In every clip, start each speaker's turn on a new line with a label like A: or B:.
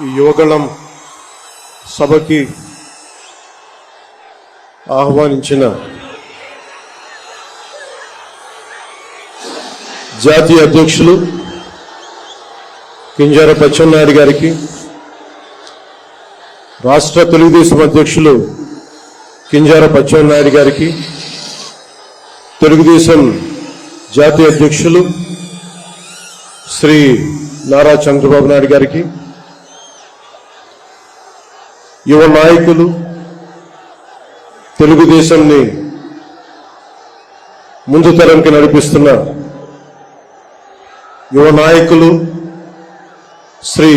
A: ఈ యువగళం సభకి ఆహ్వానించిన జాతీయ అధ్యక్షులు కింజార పచ్చెన్నాయుడు గారికి రాష్ట్ర తెలుగుదేశం అధ్యక్షులు కింజార పచ్చెన్నాయుడు గారికి తెలుగుదేశం జాతీయ అధ్యక్షులు శ్రీ నారా చంద్రబాబు నాయుడు గారికి యువ నాయకులు తెలుగుదేశంని ముందు తరంకి నడిపిస్తున్న యువ నాయకులు శ్రీ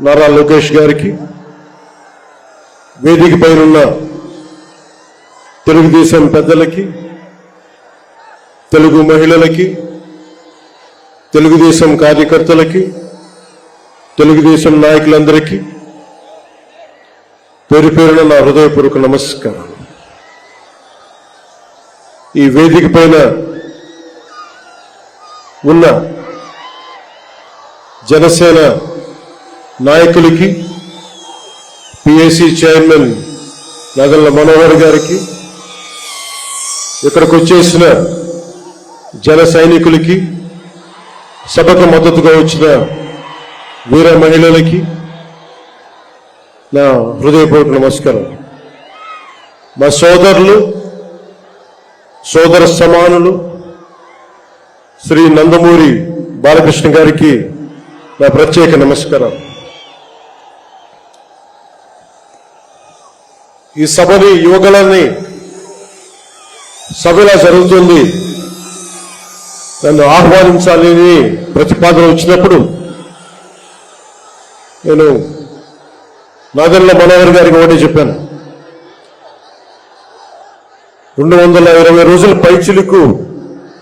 A: నారా లోకేష్ గారికి వేదిక పైనున్న తెలుగుదేశం పెద్దలకి తెలుగు మహిళలకి తెలుగుదేశం కార్యకర్తలకి తెలుగుదేశం నాయకులందరికీ పేరు పేరున నా హృదయపూర్వక నమస్కారం. ఈ వేదిక పైన ఉన్న జనసేన నాయకులకి పిఏసి చైర్మన్ నగల్ల మనోహర్ గారికి ఇక్కడికి వచ్చేసిన జన సైనికులకి సభకు మద్దతుగా వచ్చిన వీర మహిళలకి నా హృదయపూర్వక నమస్కారం. మా సోదరులు సోదర సమానులు శ్రీ నందమూరి బాలకృష్ణ గారికి నా ప్రత్యేక నమస్కారం. ఈ సభని యువకులని సభలా జరుగుతుంది. నన్ను ఆహ్వానించాలని ప్రతిపాదన వచ్చినప్పుడు నేను నాదెల్ల మనోహర్ గారికి ఒకటే చెప్పాను. రెండు వందల ఇరవై రోజుల పైచిలుకు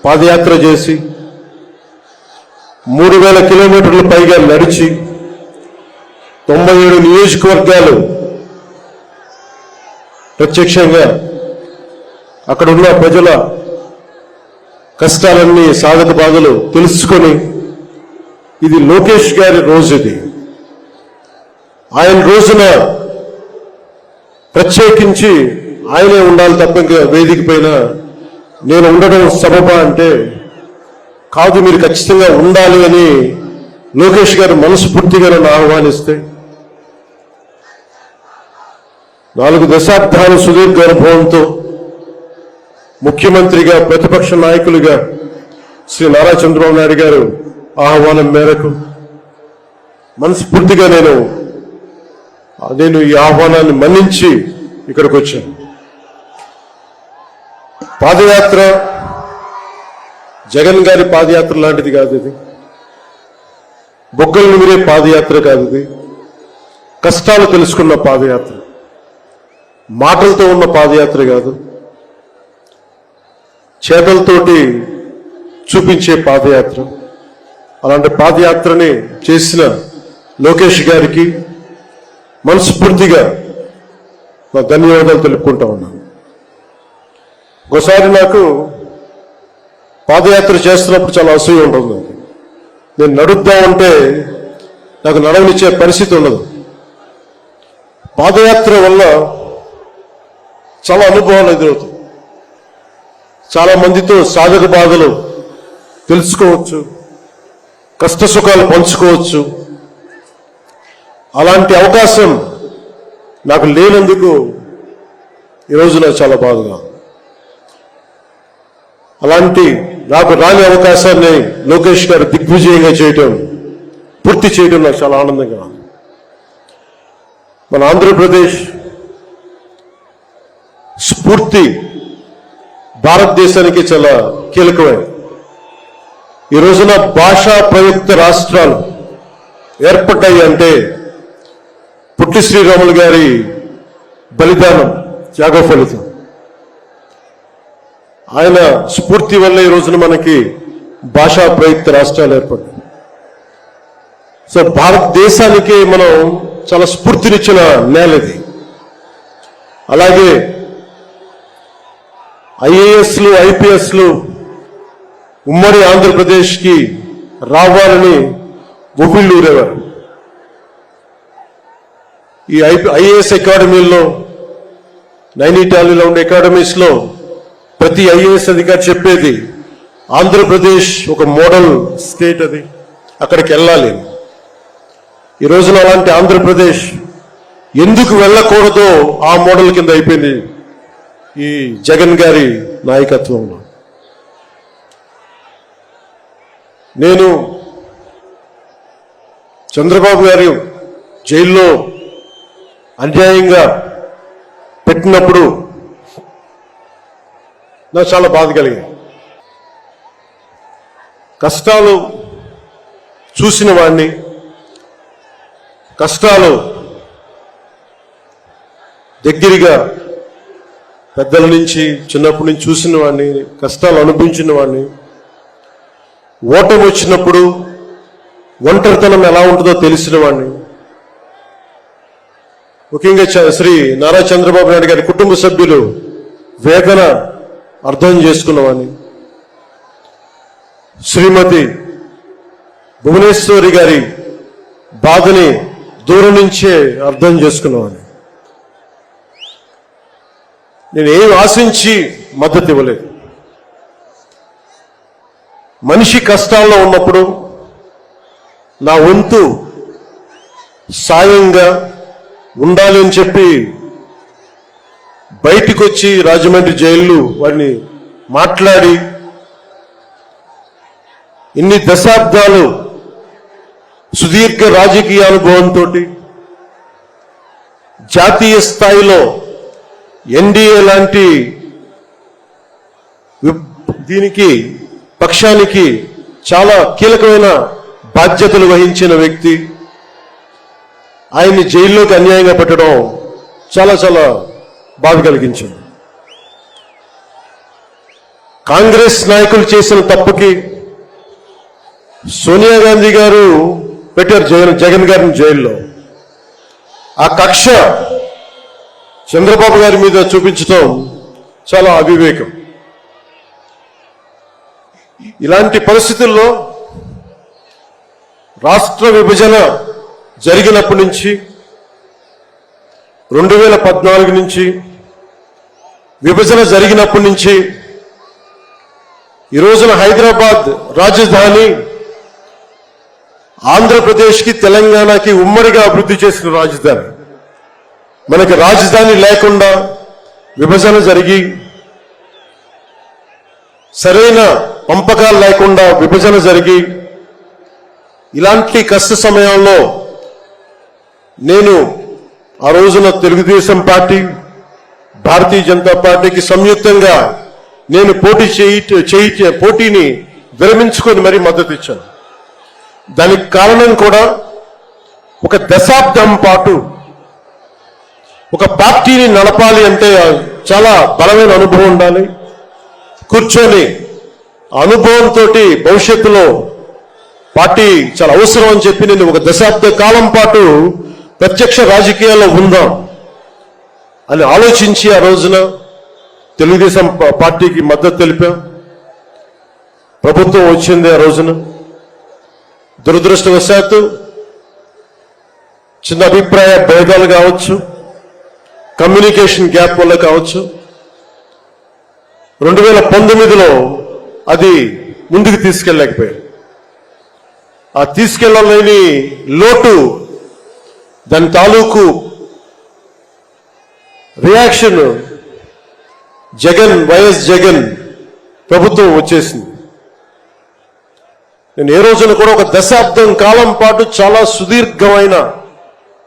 A: పాదయాత్ర చేసి మూడు వేల కిలోమీటర్ల పైగా నడిచి తొంభై ఏడు నియోజకవర్గాలు ప్రత్యక్షంగా అక్కడున్న ప్రజల కష్టాలన్నీ సాధక బాధలు తెలుసుకొని ఇది లోకేష్ గారి రోజు ఇది. ఆయన రోజున ప్రత్యేకించి ఆయనే ఉండాలి తప్ప ఇంకా వేదిక పైన నేను ఉండడం సబబా అంటే కాదు మీరు ఖచ్చితంగా ఉండాలి అని లోకేష్ గారు మనస్ఫూర్తిగా నన్ను ఆహ్వానిస్తే నాలుగు దశాబ్దాల సుదీర్ఘ అనుభవంతో ముఖ్యమంత్రిగా ప్రతిపక్ష నాయకులుగా శ్రీ నారా చంద్రబాబు నాయుడు గారు ఆహ్వానం మేరకు మనస్ఫూర్తిగా నేను నేను ఈ ఆహ్వానాన్ని మన్నించి ఇక్కడికి వచ్చాను. పాదయాత్ర జగన్ గారి పాదయాత్ర లాంటిది కాదు ఇది. బొగ్గలు నిమిరే పాదయాత్ర కాదు ఇది. కష్టాలు తెలుసుకున్న పాదయాత్ర. మాటలతో ఉన్న పాదయాత్ర కాదు. చేతలతోటి చూపించే పాదయాత్ర. అలాంటి పాదయాత్రని చేసిన లోకేష్ గారికి మనస్ఫూర్తిగా నా ధన్యవాదాలు తెలుపుకుంటా ఉన్నాను. ఒకసారి నాకు పాదయాత్ర చేస్తున్నప్పుడు చాలా అసూయ ఉంటుంది. నేను నడుద్దామంటే నాకు నడవనిచ్చే పరిస్థితి ఉండదు. పాదయాత్ర వల్ల చాలా అనుభవాలు ఎదురవుతాయి. చాలా మందితో సాధక బాధలు తెలుసుకోవచ్చు కష్ట సుఖాలు పంచుకోవచ్చు అలాంటి అవకాశం నాకు లేనందుకు ఈరోజు నాకు చాలా బాధగా అలాంటి నాకు రాని అవకాశాన్ని లోకేష్ గారు దిగ్విజయంగా చేయటం పూర్తి చేయడం నాకు చాలా ఆనందంగా మన ఆంధ్రప్రదేశ్ స్ఫూర్తి భారతదేశానికి చాలా కీలకమైనది. ఈ రోజున భాషా ప్రయుక్త రాష్ట్రాలు ఏర్పడ్డాయి అంటే పొట్టి శ్రీరాములు గారి బలిదానం త్యాగ ఫలితం ఆయన స్ఫూర్తి వల్ల ఈ రోజున మనకి భాషా ప్రయుక్త రాష్ట్రాలు ఏర్పడ్డాయి. సో భారతదేశానికి మనం చాలా స్ఫూర్తినిచ్చిన నేల ఇది. అలాగే ఐఏఎస్లు ఐపీఎస్లు ఉమ్మడి ఆంధ్రప్రదేశ్కి రావాలని ఉవ్విళ్ళూరేవారు ఈ ఐఏఎస్ అకాడమీల్లో నైనిటాలీలో ఉండే అకాడమీస్లో ప్రతి ఐఏఎస్ అధికారి చెప్పేది ఆంధ్రప్రదేశ్ ఒక మోడల్ స్టేట్ అది అక్కడికి వెళ్ళాలి. ఈ రోజున అలాంటి ఆంధ్రప్రదేశ్ ఎందుకు వెళ్ళకూడదో ఆ మోడల్ కింద అయిపోయింది ఈ జగన్ గారి నాయకత్వంలో. నేను చంద్రబాబు గారు జైల్లో అన్యాయంగా పెట్టినప్పుడు నాకు చాలా బాధ కలిగింది. కష్టాలు చూసిన వాడిని కష్టాలు దగ్గరగా పెద్దల నుంచి చిన్నప్పటి నుంచి చూసిన వాడిని కష్టాలు అనుభవించిన వాడిని ఓటమి వచ్చినప్పుడు ఒంటరితనం ఎలా ఉంటుందో తెలిసిన వాడిని ముఖ్యంగా చ- శ్రీ నారా చంద్రబాబు నాయుడు గారి కుటుంబ సభ్యులు వేదన అర్థం చేసుకున్నవాడిని శ్రీమతి భువనేశ్వరి గారి బాధని దూరం నుంచే అర్థం చేసుకున్నవాడిని నేను ఏం ఆశించి మద్దతు ఇవ్వలేదు. మనిషి కష్టాల్లో ఉన్నప్పుడు నా వంతు సాయంగా ఉండాలి అని చెప్పి బయటికి వచ్చి రాజమండ్రి జైలు వాడిని మాట్లాడి ఇన్ని దశాబ్దాలు సుదీర్ఘ రాజకీయ అనుభవంతో జాతీయ స్థాయిలో ఎన్డీఏ లాంటి దీనికి పక్షానికి చాలా కీలకమైన బాధ్యతలు వహించిన వ్యక్తి. ఆయన్ని జైల్లోకి అన్యాయంగా పెట్టడం చాలా చాలా బాధ కలిగించింది. కాంగ్రెస్ నాయకులు చేసిన తప్పుకి సోనియా గాంధీ గారు పెట్టారు జగన్ జగన్ గారిని జైల్లో. ఆ కక్ష చంద్రబాబు గారి మీద చూపించడం చాలా అవివేకం. ఇలాంటి పరిస్థితుల్లో రాష్ట్ర విభజన జరిగినప్పటి నుంచి రెండు వేల పద్నాలుగు నుంచి విభజన జరిగినప్పటి నుంచి ఈ రోజున హైదరాబాద్ రాజధాని ఆంధ్రప్రదేశ్కి తెలంగాణకి ఉమ్మడిగా అభివృద్ధి చేసిన రాజధాని. మనకి రాజధాని లేకుండా విభజన జరిగి సరైన పంపకాలు లేకుండా విభజన జరిగి ఇలాంటి కష్ట సమయంలో నేను ఆ రోజున తెలుగుదేశం పార్టీ భారతీయ జనతా పార్టీకి సంయుక్తంగా నేను పోటీ చేయి చేయి పోటీని విరమించుకొని మరీ మద్దతు ఇచ్చాను. దానికి కారణం కూడా ఒక దశాబ్దం పాటు ఒక పార్టీని నడపాలి అంటే చాలా బలమైన అనుభవం ఉండాలి. కూర్చొని అనుభవంతో భవిష్యత్తులో పార్టీ చాలా అవసరం అని చెప్పి నేను ఒక దశాబ్ద కాలం పాటు ప్రత్యక్ష రాజకీయాల్లో ఉందాం అని ఆలోచించి ఆ రోజున తెలుగుదేశం పార్టీకి మద్దతు తెలిపాం. ప్రభుత్వం వచ్చింది ఆ రోజున. దురదృష్టవశాత్తు చిన్న అభిప్రాయ భేదాలు కావచ్చు కమ్యూనికేషన్ గ్యాప్ వల్ల కావచ్చు. రెండు వేల పంతొమ్మిదిలో అది ముందుకు తీసుకెళ్ళలేకపోయారు ఆ తీసుకెళ్ళలేని లోటు దాని తాలూకు రియాక్షన్ జగన్ వైఎస్ జగన్ ప్రభుత్వం వచ్చేసింది. నేను ఏ రోజున కూడా ఒక దశాబ్దం కాలం పాటు చాలా సుదీర్ఘమైన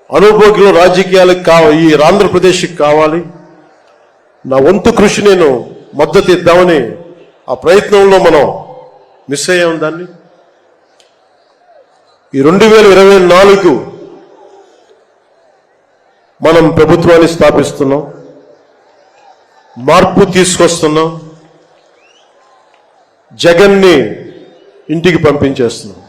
A: అనుభోగిలో రాజకీయాలకు కావ ఈ ఆంధ్రప్రదేశ్కి కావాలి. నా వంతు కృషి నేను మద్దతు ఇద్దామని ఆ ప్రయత్నంలో మనం మిస్ అయ్యాం దాన్ని. ఈ రెండు వేల ఇరవై నాలుగు మనం ప్రభుత్వాన్ని స్థాపిస్తున్నాం. మార్పు తీసుకొస్తున్నాం. జగన్ని ఇంటికి పంపించేస్తున్నాం.